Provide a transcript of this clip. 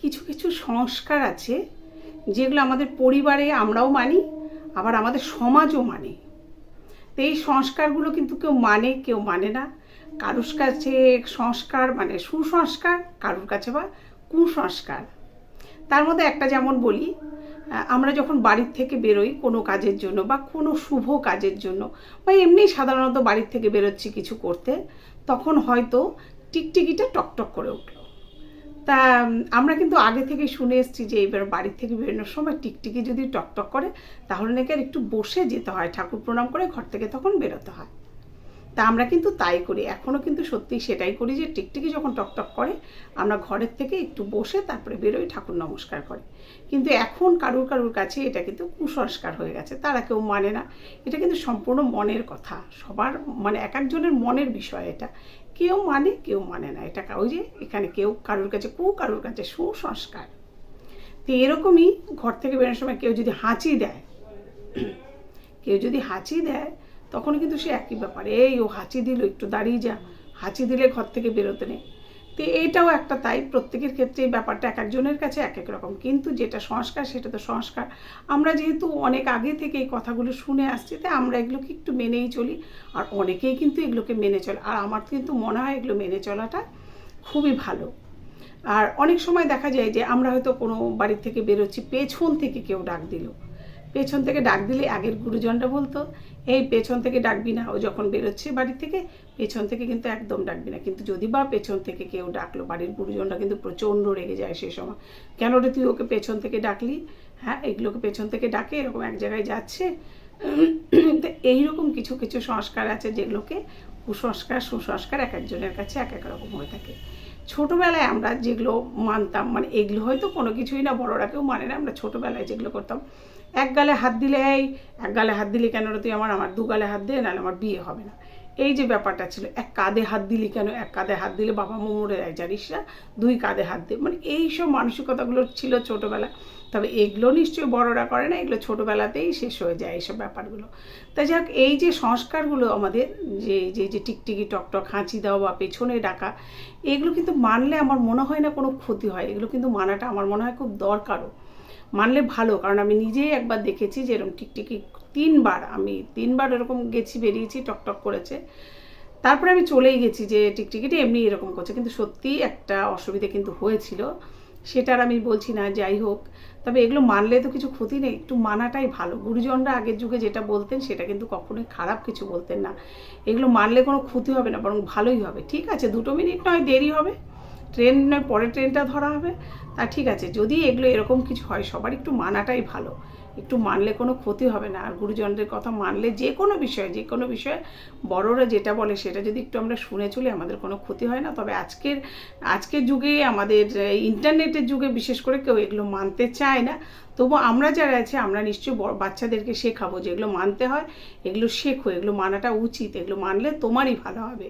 কিছু কিছু সংস্কার আছে যেগুলো আমাদের পরিবারে আমরাও মানি, আবার আমাদের সমাজও মানে। তো এই সংস্কারগুলো কিন্তু কেউ মানে কেউ মানে না। কারুর কাছে সংস্কার মানে সুসংস্কার, কারুর কাছে বা কুসংস্কার। তার মধ্যে একটা যেমন বলি আমরা যখন বাড়ির থেকে বেরোই কোনো কাজের জন্য বা কোনো শুভ কাজের জন্য, বা এমনি সাধারণত বাড়ির থেকে বেরোচ্ছি কিছু করতে, তখন হয়তো টিকটিকিটা টকটক করে উঠল। তা আমরা কিন্তু আগে থেকে শুনে এসেছি যে এবার বাড়ির থেকে বিভিন্ন সময় টিকটিকি যদি টকটক করে, তাহলে নাকি আর একটু বসে যেতে হয়, ঠাকুর প্রণাম করে ঘর থেকে তখন বেরোতে হয়। তা আমরা কিন্তু তাই করি। এখনও কিন্তু সত্যি সেটাই করি যে টিকটিকি যখন টকটক করে, আমরা ঘরের থেকে একটু বসে তারপরে বেরোই ঠাকুর নমস্কার করে। কিন্তু এখন কারুর কারুর কাছে এটা কিন্তু কুসংস্কার হয়ে গেছে, তারা কেউ মানে না। এটা কিন্তু সম্পূর্ণ মনের কথা। সবার মানে এক একজনের মনের বিষয় এটা। কেউ মানে কেউ মানে না। এটা ওই যে এখানে কেউ কারুর কাছে কু, কারুর কাছে সুসংস্কার। তো এরকমই ঘর থেকে বেরোনোর সময় কেউ যদি হাঁচি দেয়, কেউ যদি হাঁচি দেয় তখন কিন্তু সে একই ব্যাপার। এই, ও হাঁচি দিল, একটু দাঁড়িয়ে যা। হাঁচি দিলে ঘর থেকে বেরোতে নেই তো এইটাও একটা তাই, প্রত্যেকের ক্ষেত্রে এই ব্যাপারটা এক একজনের কাছে এক এক রকম। কিন্তু যেটা সংস্কার, সেটা তো সংস্কার। আমরা যেহেতু অনেক আগে থেকে এই কথাগুলো শুনে আসছি তাই আমরা এগুলোকে একটু মেনেই চলি। আর অনেকেই কিন্তু এগুলোকে মেনে চলে। আর আমার কিন্তু মনে হয় এগুলো মেনে চলাটা খুবই ভালো। আর অনেক সময় দেখা যায় যে আমরা হয়তো কোনো বাড়ির থেকে বেরোচ্ছি, পেছন থেকে কেউ ডাক দিল। পেছন থেকে ডাক দিলে আগের গুরুজনরা বলতো, এই পেছন থেকে ডাকবি না। ও যখন বেরোচ্ছে বাড়ি থেকে, পেছন থেকে কিন্তু একদম ডাকবি না। কিন্তু যদি বা পেছন থেকে কেউ ডাকলো, বাড়ির গুরুজনরা কিন্তু প্রচণ্ড রেগে যায় সেই সময়। কেন রে তুই ওকে পেছন থেকে ডাকলি? হ্যাঁ এগুলোকে পেছন থেকে ডাকে, এরকম এক জায়গায় যাচ্ছে। তো এইরকম কিছু কিছু সংস্কার আছে যেগুলোকে কুসংস্কার, সুসংস্কার এক একজনের কাছে এক এক রকম হয়ে থাকে। ছোটোবেলায় আমরা যেগুলো মানতাম মানে এগুলো হয়তো কোনো কিছুই না, বড়রা কেউ মানে না, আমরা ছোটোবেলায় যেগুলো করতাম। এক গালে হাত দিলে এই, এক গালে হাত দিলে কেন তুই? আমার আমার দু গালে হাত দে, নাহলে আমার বিয়ে হবে না। এই যে ব্যাপারটা ছিল, এক কাঁধে হাত দিলি কেন? এক কাঁধে হাত দিলে বাবা মা মরে যায়, জানিস না? দুই কাঁধে হাত দে মানে এই সব মানসিকতাগুলো ছিল ছোটোবেলা। তবে এগুলো নিশ্চয়ই বড়রা করে না, এগুলো ছোটোবেলাতেই শেষ হয়ে যায় এইসব ব্যাপারগুলো। তাই যাক, এই যে সংস্কারগুলো আমাদের, যে যে যে টিকটিকি, টকটক, হাঁচি দেওয়া বা পেছনে ডাকা, এগুলো কিন্তু মানলে আমার মনে হয় না কোনো ক্ষতি হয়। এগুলো কিন্তু মানাটা আমার মনে হয় খুব দরকারও। মানলে ভালো, কারণ আমি নিজেই একবার দেখেছি যে এরকম টিকটিকি তিনবার, আমি তিনবার এরকম গেছি, বেরিয়েছি, টকটক করেছে। তারপরে আমি চলেই গেছি যে টিকটিকিটি এমনি এরকম করছে। কিন্তু সত্যিই একটা অসুবিধা কিন্তু হয়েছিল। সেটার আমি বলছি না, যাই হোক। তবে এগুলো মানলে তো কিছু ক্ষতি নেই, একটু মানাটাই ভালো। গুরুজনরা আগের যুগে যেটা বলতেন, সেটা কিন্তু কখনোই খারাপ কিছু বলতেন না। এগুলো মানলে কোনো ক্ষতি হবে না, বরং ভালোই হবে। ঠিক আছে, দুটো মিনিট নয়, দেরি হবে। ট্রেন নয় পরে ট্রেনটা ধরা হবে। তা ঠিক আছে, যদি এগুলো এরকম কিছু হয়, সবার একটু মানাটাই ভালো। একটু মানলে কোনো ক্ষতি হবে না। আর গুরুজনদের কথা মানলে যে কোনো বিষয়ে, যে কোনো বিষয়ে বড়রা যেটা বলে সেটা যদি একটু আমরা শুনে চলি আমাদের কোনো ক্ষতি হয় না। তবে আজকের আজকের যুগে আমাদের ইন্টারনেটের যুগে বিশেষ করে কেউ এগুলো মানতে চায় না। তবু আমরা যারা আছে, আমরা নিশ্চয়ই বাচ্চাদেরকে শেখাবো যেগুলো মানতে হয়, এগুলো শেখো, এগুলো মানাটা উচিত, এগুলো মানলে তোমারই ভালো হবে।